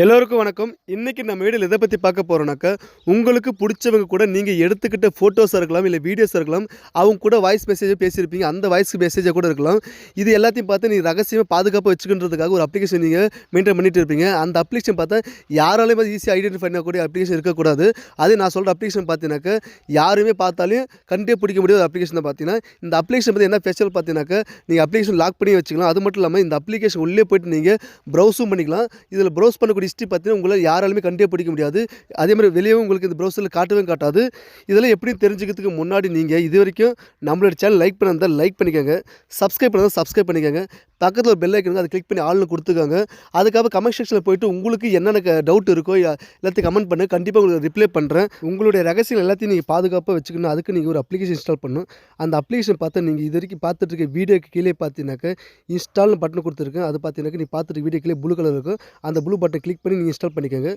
எல்லோருக்கும் வணக்கம். இன்றைக்கி நம்ம வீடியோவில் எதை பற்றி பார்க்க போகிறோம்னாக்கா உங்களுக்கு பிடிச்சவங்க கூட நீங்கள் எடுத்துக்கிட்ட ஃபோட்டோஸாக இருக்கலாம் இல்லை வீடியோஸாக இருக்கலாம் அவங்க கூட வாய்ஸ் மெசேஜை பேசியிருப்பீங்க அந்த வாய்ஸ் மெசேஜாக கூட இருக்கலாம். இது எல்லாத்தையும் பார்த்து நீங்கள் ரகசியமாக பாதுகாப்பாக வச்சுக்கின்றதுக்காக ஒரு அப்ளிகேஷன் நீங்கள் மெயின்டைன் பண்ணிட்டு இருப்பீங்க. அந்த அப்ளிகேஷன் பார்த்தா யாராலையுமே ஈஸியாக ஐடென்டிஃபை பண்ணக்கூடிய அப்ளிகேஷன் இருக்கக்கூடாது. அதே நான் சொல்கிற அப்ளிகேஷன் பார்த்தீங்கன்னாக்கா யாருமே பார்த்தாலும் கண்டே பிடிக்க முடியாத அப்ளிகேஷன் தான் பார்த்தீங்கன்னா இந்த அப்ளிகேஷன் பற்றி என்ன ஸ்பெஷல் பார்த்தீங்கன்னாக்கா நீங்கள் அப்ளிகேஷன் லாக் பண்ணி வச்சுக்கலாம். அது மட்டும் இல்லாமல் இந்த அப்ளிகேஷன் உள்ளே போய்ட்டு நீங்கள் ப்ரௌஸும் பண்ணிக்கலாம். இதில் ப்ரௌஸ் பண்ணக்கூடிய ஹிஸ்ட்ரி பார்த்தீங்கன்னா உங்களால் யாராலுமே கண்டே பிடிக்க முடியாது. அதே மாதிரி வெளியவும் உங்களுக்கு இந்த ப்ரௌசரில் காட்டவே காட்டாது. இதெல்லாம் எப்படி தெரிஞ்சுக்கிறதுக்கு முன்னாடி நீங்கள் இது வரைக்கும் நம்மளோட சேனல் லைக் பண்ணால் லைக் பண்ணிக்கோங்க. சப்ஸ்கிரைப் பண்ணால் சப்ஸ்கிரைப் பண்ணிக்கோங்க. பக்கத்தில் ஒரு பெல் ஐக்கன் அதை கிளிக் பண்ணி ஆள்னு கொடுத்துக்காங்க. அதுக்கப்புறம் கமெண்ட் செக்ஷனில் போயிட்டு உங்களுக்கு என்னென்ன டவுட் இருக்கோ எல்லாத்தையும் கமெண்ட் பண்ணு. கண்டிப்பாக உங்களுக்கு ரிப்ளை பண்ணுறேன் உங்களுடைய ரகசியம் எல்லாத்தையும் நீங்கள் பாதுகாப்பாக வச்சுக்கணும். அதுக்கு நீங்கள் ஒரு அப்ளிகேஷன் இன்ஸ்டால் பண்ணணும். அந்த அப்ளிகேஷன் பார்த்து நீங்கள் இது வரைக்கும் பார்த்துட்டு இருக்க வீடியோக்கு கீழே பார்த்தீங்கன்னாக்க இன்ஸ்டால்னு பட்டன் கொடுத்துருக்கேன். அது பார்த்தீங்கன்னாக்க நீ பார்த்துட்டு வீடியோ கீழே ப்ளூ கலர் இருக்கும். அந்த ப்ளூ பட்டன் கிளிக் பண்ணி நீங்கள் இன்ஸ்டால் பண்ணிக்கோங்க.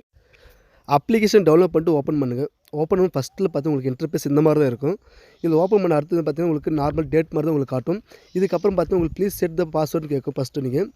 அப்ளிகேஷன் டவுன்லோட் பண்ணிட்டு ஓப்பன் பண்ணுங்கள் ஓப்பன் பண்ணி ஃபஸ்ட்டில் பார்த்து உங்களுக்கு இன்டர்பேஸ் இந்த மாதிரி தான் இருக்கும். இதில் ஓப்பன் பண்ண அடுத்தது பார்த்தீங்கன்னா உங்களுக்கு நார்மல் டேட் மாதிரி தான் உங்களுக்கு காட்டும். இதுக்கப்புறம் பார்த்து உங்களுக்கு ப்ளீஸ் செட் த பாஸ்வேர்டு கேட்கும் ஃபஸ்ட்டு நீங்கள்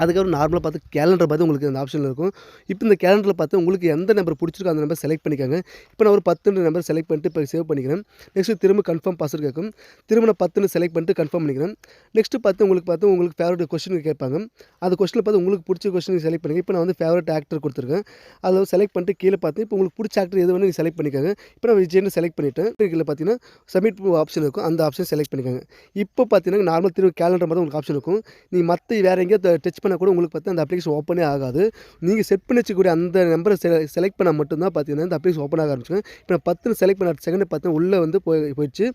அதுக்கப்புறம் நார்மலாக பார்த்து கேலண்டர் பார்த்து உங்களுக்கு அந்த ஆப்ஷனில் இருக்கும். இப்போ இந்த கேலண்டரில் பார்த்து உங்களுக்கு எந்த நம்பர் பிடிச்சிருக்கோ அந்த நம்பர் செலக்ட் பண்ணிக்கோங்க. இப்போ நான் ஒரு பத்துன்னு நம்பர் செலக்ட் பண்ணிட்டு இப்போ சேவ் பண்ணிக்கிறேன். நெக்ஸ்ட்டு திரும்ப கன்ஃபார்ம் பாஸ்வேர்டு கேட்கும். திரும்ப நான் பத்துன்னு செலக்ட் பண்ணிட்டு கன்ஃபார்ம் பண்ணிக்கிறேன். நெக்ஸ்ட்டு பார்த்து உங்களுக்கு பார்த்து உங்களுக்கு ஃபேவரட் கொஸ்டின் கேட்பாங்க. அந்த கொஸ்டினில் பார்த்து உங்களுக்கு பிடிச்ச கொஸ்டின் செலக்ட் பண்ணுங்க. இப்போ நான் வந்து ஃபேவரட் ஆக்டர் கொடுத்துருக்கேன். அதில் செலக்ட் பண்ணிட்டு கீழே பார்த்து இப்போ உங்களுக்கு பிடிச்ச ஆக்டர் எது வேணும் நீங்கள் செலக்ட் பண்ணிக்கோங்க. இப்போ நான் விஜய்னு செலக்ட் பண்ணிவிட்டேன் கீழே பார்த்தீங்கன்னா சப்மிட் ஆப்ஷன் இருக்கும். அந்த ஆப்ஷன் செலக்ட் பண்ணிக்கோங்க. இப்போ பார்த்தீங்கன்னா நார்மல் திரும்ப கேலண்டர் மாதிரி உங்களுக்கு ஆப்ஷன் இருக்கும். நீங்கள் மற்ற வேறு எங்கேயோ டச் பண்ணால் கூட உங்களுக்கு பார்த்தீங்கன்னா அந்த அப்ளிகேஷன் ஓப்பனே ஆகாது. நீங்கள் செட் பண்ணி வச்சுக்கூடிய அந்த நம்பரை செலக்ட் பண்ணால் மட்டும்தான் பார்த்தீங்கன்னா இந்த அப்ளிகேஷன் ஓப்பன் ஆக ஆரம்பிச்சுங்க இப்போ நான் பத்து செலக்ட் பண்ண செகண்ட் பார்த்தீங்கன்னா உள்ளே வந்து போய் போயிடுச்சு.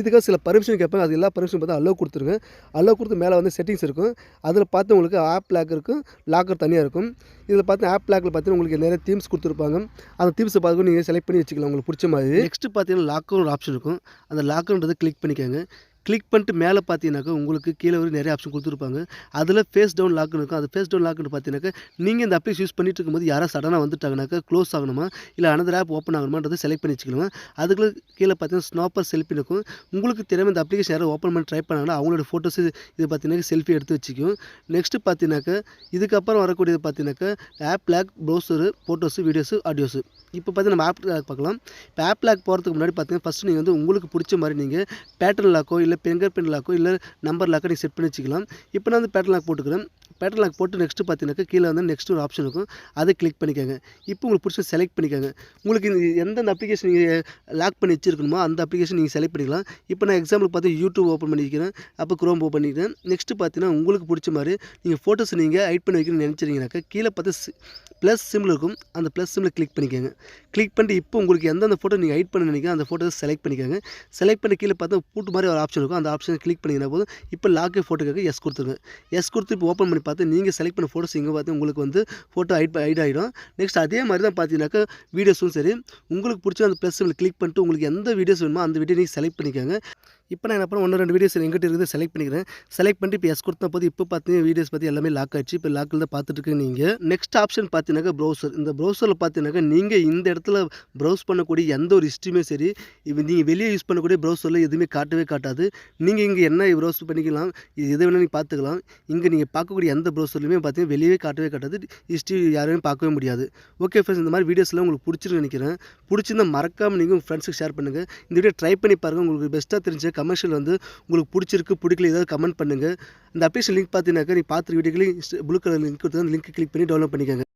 இதுக்காக சில பர்மிஷன் கேட்பாங்க. அது எல்லா பர்மிஷன் பார்த்தா அலோவ் கொடுத்துருங்க. அலோவ் கொடுத்து மேலே வந்து செட்டிங்ஸ் இருக்கும். அதில் பார்த்து உங்களுக்கு ஆப் லாக் இருக்கும். லாக்கர் தனியாக இருக்கும். இதில் பார்த்து ஆப் லாக்கில் பார்த்தீங்கன்னா உங்களுக்கு நிறைய தீம்ஸ் கொடுத்துருப்பாங்க. அந்த தீம்ஸை பார்த்து நீங்கள் செலக்ட் பண்ணி வச்சுக்கலாம். உங்களுக்கு பிடிச்ச மாதிரி. நெக்ஸ்ட்டு பார்த்தீங்கன்னா லாக்கர் ஒரு ஆப்ஷன் இருக்கும். அந்த லாக்கர்ன்றதை கிளிக் பண்ணிக்கோங்க. கிளிக் பண்ணிட்டு மேலே பார்த்தீங்கன்னாக்கா உங்களுக்கு கீழே ஒரு நிறைய ஆப்ஷன் கொடுத்துருப்பாங்க. அதில் ஃபேஸ் டவுன் லாக்னு இருக்கும். அது ஃபேஸ் டவுன் லாக்னு பார்த்தீங்கன்னாக்கா நீங்கள் இந்த அப்ளிகேஷன் யூஸ் பண்ணிட்டு இருக்கும்போது யாராவது சடனாக வந்துட்டாங்கனாக்கா க்ளோஸ் ஆகணுமா? இல்லை அனதர் ஆப் ஓப்பன் ஆகணுமான்றதை செலக்ட் பண்ணி வச்சுக்கணுமா? அதுக்குள்ள கீழே பார்த்தீங்கன்னா ஸ்னாப்பர் செல்ஃபி இருக்கும். உங்களுக்கு தெரியாமல் இந்த அப்ளிகேஷன் யாராவது ஓப்பன் பண்ணி ட்ரை பண்ணாங்கன்னா அவங்களோட ஃபோட்டோஸ் இது பார்த்தீங்கன்னா செல்ஃபி எடுத்து வச்சுக்கும். நெக்ஸ்ட்டு பார்த்தீங்கன்னாக்கா இதுக்கப்புறம் வரக்கூடியது பார்த்தீங்கன்னாக்கா app lock browser photos videos audios இப்போ பார்த்தீங்கன்னா நம்ம ஆப் லாக் பார்க்கலாம். இப்போ ஆப் லாக் போகிறதுக்கு முன்னாடி பார்த்தீங்கன்னா ஃபஸ்ட்டு நீங்கள் வந்து உங்களுக்கு பிடிச்ச மாதிரி நீங்கள் பேட்டர்ன் லாக்கோ இல்லை ஃபிங்கர் பிரிண்ட் லாக்கோ இல்லை நம்பர் லாக்கோ நீங்கள் செட் பண்ணி வச்சுக்கலாம். இப்போ நான் வந்து பேட்டர்ன் லாக் போட்டுக்கிறேன். பேட்டர் லாக் போட்டு நெக்ஸ்ட்டு பார்த்தீங்கன்னாக்கா கீழே வந்து நெக்ஸ்ட் ஒரு ஆப்ஷன் இருக்கும். அதை கிளிக் பண்ணிக்கோங்க. இப்போ உங்களுக்கு பிடிச்ச செலக்ட் பண்ணிக்கோங்க. உங்களுக்கு எந்தெந்த அப்ளிகேஷன் நீங்கள் லாக் பண்ணி வச்சிருக்கணுமோ அந்த அப்ளிகேஷன் நீங்கள் செலக்ட் பண்ணிக்கலாம். இப்போ நான் எக்ஸாம்பிள் பார்த்து யூடியூப் ஓப்பன் பண்ணிக்கிறேன். அப்போ குரோம் ஓப்பன் பண்ணிக்கிறேன். நெக்ஸ்ட்டு பார்த்தீங்கன்னா உங்களுக்கு பிடிச்ச மாதிரி நீங்கள் ஃபோட்டோஸ் நீங்கள் ஹைட் பண்ணி வைக்கணும்னு நினச்சிருங்கனாக்கா கீழே பார்த்து ப்ளஸ் சிம்மில் இருக்கும். அந்த ப்ளஸ் சிம்மில் கிளிக் பண்ணிக்கோங்க. கிளிக் பண்ணிட்டு இப்போ உங்களுக்கு எந்தெந்த ஃபோட்டோ நீங்கள் ஹைட் பண்ண நினைக்கிறோம் அந்த ஃபோட்டோஸ் செலக்ட் பண்ணிக்கோங்க. செலக்ட் பண்ணி கீழே பார்த்தா பூட்டு மாதிரி ஒரு ஆப்ஷன் இருக்கும். அந்த ஆப்ஷனை கிளிக் பண்ணிங்கன்னா போதும். இப்போ லாக்கே ஃபோட்டோக்காக எஸ் கொடுத்துருங்க. எஸ் கொடுத்து இப்போ ஓப்பன் பண்ணி பார்த்து நீங்கள் செலக்ட் பண்ண ஃபோட்டோஸ் இங்கே பார்த்து உங்களுக்கு வந்து ஃபோட்டோ ஹைட் ஹைட் ஆகிடும் நெக்ஸ்ட் அதே மாதிரி தான் பார்த்தீங்கன்னாக்கா வீடியோஸும் சரி. உங்களுக்கு பிடிச்ச அந்த ப்ளஸ் கிளிக் பண்ணிட்டு உங்களுக்கு எந்த வீடியோஸ் வேணுமோ அந்த வீடியோ நீங்கள் செலக்ட் பண்ணிக்கோங்க. இப்போ நான் என்ன பண்ண ஒன்று ரெண்டு வீடியோஸ் எங்கிட்ட இருக்குது. செலக்ட் பண்ணிக்கிறேன். செலக்ட் பண்ணிட்டு இப்போ எஸ் கொடுத்த போது இப்போ பார்த்தீங்கன்னா வீடியோஸ் பற்றி எல்லாமே லாக் ஆயிடுச்சு. இப்போ லாக்கில் தான் பார்த்துட்டு நீங்கள் நெக்ஸ்ட் ஆப்ஷன் பார்த்தீங்கன்னாக்கா ப்ரௌசர் இந்த ப்ரௌசரில் பார்த்தீங்கன்னாக்கா நீங்கள் இந்த இடத்துல ப்ரௌஸ் பண்ணக்கூடிய எந்த ஒரு ஹிஸ்ட்ரியுமே சரி இப்போ நீங்கள் வெளியே யூஸ் பண்ணக்கூடிய ப்ரௌசரில் எதுவுமே காட்டவே காட்டாது. நீங்கள் இங்கே என்ன ப்ரௌஸ் பண்ணிக்கலாம்? இது எது வேணாலும் நீங்கள் பார்த்துக்கலாம். இங்கே நீங்கள் பார்க்கக்கூடிய எந்த ப்ரௌசர்லையுமே பார்த்தீங்கன்னா வெளியவே காட்டவே காட்டாது. ஹிஸ்ட்ரி யாருமே பார்க்கவே முடியாது. ஓகே ஃப்ரெண்ட்ஸ் இந்த மாதிரி வீடியோஸ்லாம் உங்களுக்கு பிடிச்சிருக்கு நினைக்கிறேன். பிடிச்சிருந்தா மறக்காமல் நீங்கள் உங்கள் ஃப்ரெண்ட்ஸுக்கு ஷேர் பண்ணுங்கள் இந்த வீடியோ ட்ரை பண்ணி பாருங்கள் உங்களுக்கு பெஸ்ட்டாக தெரிஞ்ச கமர்ஷியல் வந்து உங்களுக்கு பிடிச்சிருக்கு பிடிக்கல ஏதாவது கமெண்ட் பண்ணுங்கள் அந்த அப்ளிகேஷன் லிங்க் பார்த்தீங்கன்னாக்கா நீ பார்த்துருக்க வீடியோக்களையும் ப்ளூ கலர் லிங்க் கொடுத்து அந்த லிங்க் கிளிக் பண்ணி டவுன்லோட் பண்ணிக்கோங்க.